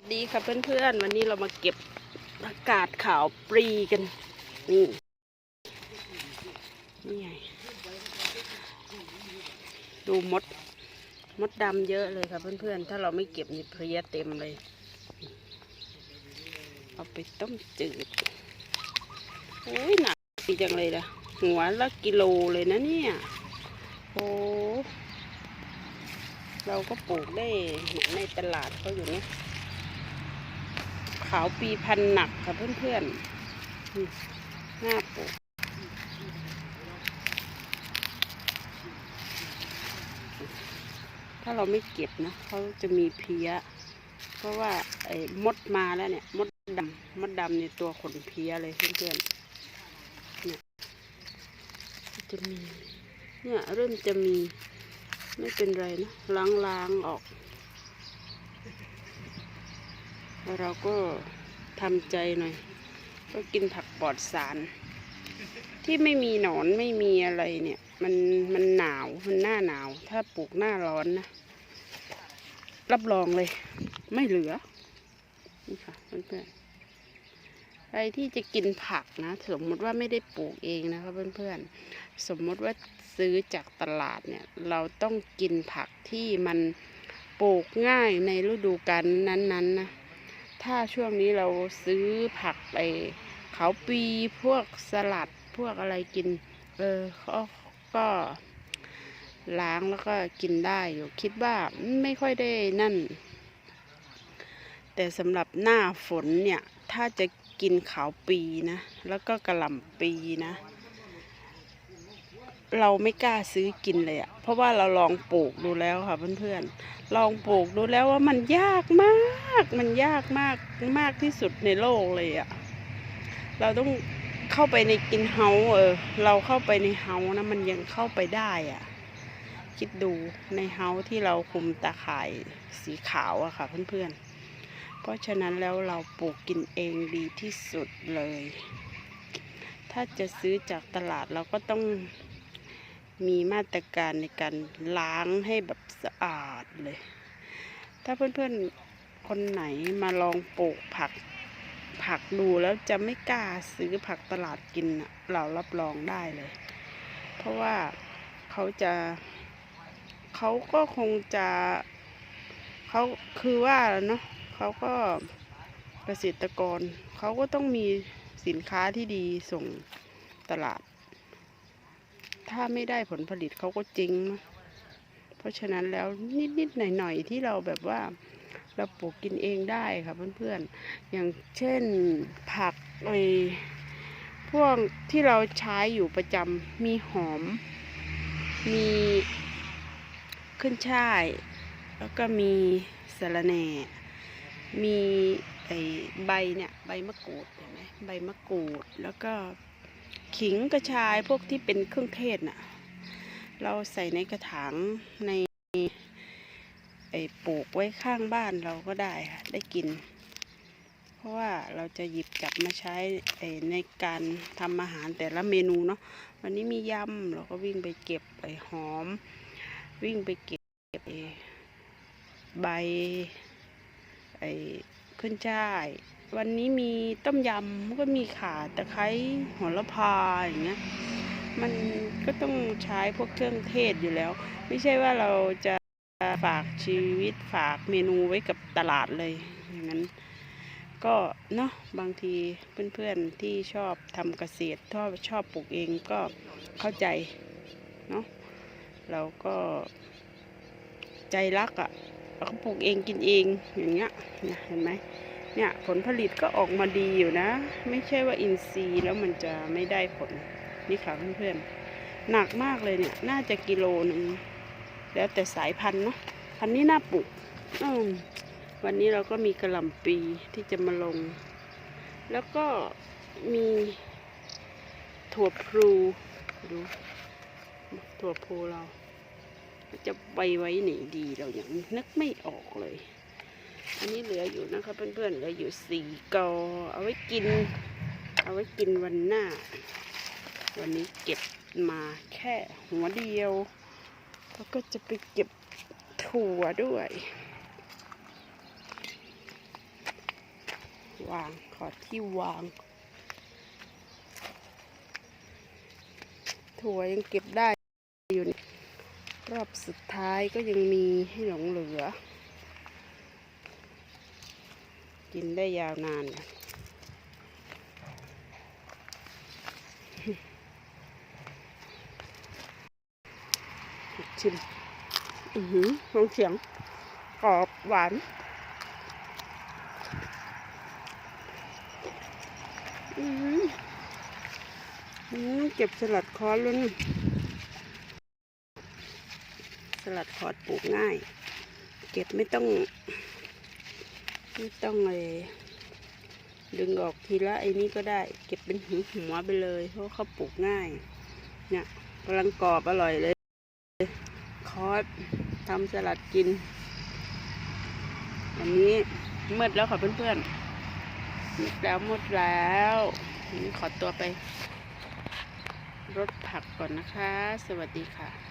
วัสดีค่ะเพื่อนๆ วันนี้เรามาเก็บผักกาดขาวปรีกันนี่นี่ไงดูมดมดดำเยอะเลยค่ะเพื่อนๆ ถ้าเราไม่เก็บนี่เพลียเต็มเลย เอาไปต้มจืดโอ้ยหนักดีจังเลยละหัวละกิโลเลยนะเนี่ยโอ้เราก็ปลูกได้เห็นในตลาดเขาอยู่เนี่ย ขาวปีพันหนักค่ะเพื่อนๆนี่หน้าปลูกถ้าเราไม่เก็บนะเขาจะมีเพี้ย เพราะว่าไอ้มดมาแล้วเนี่ย มดดำมดดำเนี่ยตัวขนเพี้ยเลยเพื่อนๆเนี่ยจะมี เนี่ยเริ่มจะมีไม่เป็นไรนะล้างๆออก เราก็ทำใจหน่อย ก็กินผักปลอดสาร ที่ไม่มีหนอนไม่มีอะไรเนี่ย มันมันหนาวมันหน้าหนาว ถ้าปลูกหน้าร้อนนะ รับรองเลย ไม่เหลือ นี่ค่ะเพื่อนๆใครที่จะกินผักนะ สมมติว่าไม่ได้ปลูกเองนะคะเพื่อนๆ สมมติว่าซื้อจากตลาดเนี่ย เราต้องกินผักที่มันปลูกง่ายในฤดูกาลนั้นๆนะ ถ้าช่วงนี้เราซื้อผักไปเขาปีพวกสลัดพวกอะไรกิน เออก็ก็ล้างแล้วก็กินได้อยู่คิดว่าไม่ค่อยได้นั่น แต่สำหรับหน้าฝนเนี่ย ถ้าจะกินขาวปีนะ แล้วก็กระหล่ำปีนะ เราไม่กล้าซื้อกินเลยอะเพราะว่าเราลองปลูกดูแล้วค่ะเพื่อนๆ ลองปลูกดูแล้วว่ามันยากมาก มันยากมากมากที่สุดในโลกเลยอะเราต้องเข้าไปในกินเฮาเออ เราเข้าไปในเฮานะมันยังเข้าไปได้อะคิดดูในเฮาที่เราคุมตาข่ายสีขาวอะค่ะเพื่อนๆ เพราะฉะนั้นแล้วเราปลูกกินเองดีที่สุดเลย ถ้าจะซื้อจากตลาดเราก็ต้อง มีมาตรการในการล้างให้แบบสะอาดเลย ถ้าเพื่อนๆคนไหนมาลองปลูกผักผักดูแล้วจะไม่กล้าซื้อผักตลาดกินน่ะเรารับรองได้เลย เพราะว่าเขาจะเขาก็คงจะเขาคือว่าเนาะเขาก็เกษตรกรเขาก็ต้องมีสินค้าที่ดีส่งตลาด ถ้าไม่ได้ผลผลิตเขาก็จริงนะเพราะฉะนั้นแล้วนิดๆหน่อยๆที่เราแบบว่าเราปลูกกินเองได้ค่ะเพื่อนๆ อย่างเช่นผักไอพวกที่เราใช้อยู่ประจำมีหอม มีขึ้นช่าย แล้วก็มีสะระแหน่ มีไอใบเนี่ยใบมะกรูดเห็นไหมใบมะกรูดแล้วก็ ขิงกระชายพวกที่เป็นเครื่องเทศน่ะ เราใส่ในกระถางในไอ้ปลูกไว้ข้างบ้านเราก็ได้ค่ะได้กิน เพราะว่าเราจะหยิบจับมาใช้ไอ้ในการทำอาหารแต่ละเมนูเนาะวันนี้มียำเราก็วิ่งไปเก็บไอ้หอม วิ่งไปเก็บไอ้ใบไอ้ ขึ้นช่าย วันนี้มีต้มยำก็มีขาตะไคร้โหระพาอย่างเงี้ยมันก็ต้องใช้พวกเครื่องเทศอยู่แล้ว ไม่ใช่ว่าเราจะฝากชีวิตฝากเมนูไว้กับตลาดเลยอย่างนั้น ก็เนาะบางทีเพื่อนๆที่ชอบทำเกษตรชอบชอบปลูกเองก็เข้าใจเนาะเราก็ใจรักอะ่ะ เราก็ปลูกเองกินเองอย่างเงี้ยเห็นไหมเนี่ยผลผลิตก็ออกมาดีอยู่นะ ไม่ใช่ว่าอินทรีย์แล้วมันจะไม่ได้ผลนี่ค่ะเพื่อนๆหนักมากเลยเนี่ย น่าจะกิโลหนึ่งแล้วแต่สายพันธุ์เนาะพันธุ์นี้น่าปลูกวันนี้เราก็มีกระหล่ำปีที่จะมาลง แล้วก็มีถั่วพลูดูถั่วพลูเรา จะไปไว้ไหนดีเราอย่างนึกไม่ออกเลย อันนี้เหลืออยู่นะคะเพื่อนๆเหลืออยู่สี่กอ เอาไว้กิน เอาไว้กินวันหน้า วันนี้เก็บมาแค่หัวเดียวแล้วก็จะไปเก็บถั่วด้วย วางขอที่วาง ถั่วยังเก็บได้ อบสุดท้ายก็ยังมีให้หลงเหลือ กินได้ยาวนานเลยชิม อือหือฟังเสียง กรอบหวานอือหือเก็บสลัดคอร์สแล้วนี่ ลัดคอร์สปลูกง่าย เก็บไม่ต้อง ไม่ต้องเลยดึงออกทีละไอ้นี้ก็ได้ เก็บเป็นหัวหัวไปเลยเพราะเขาปลูกง่าย เนี่ยกำลังกรอบอร่อยเลย คอร์สทำสลัดกิน อันนี้มืดแล้วค่ะเพื่อนๆมืดแล้วมืดแล้วนนี้ขอตัวไปรดผักก่อนนะคะ สวัสดีค่ะ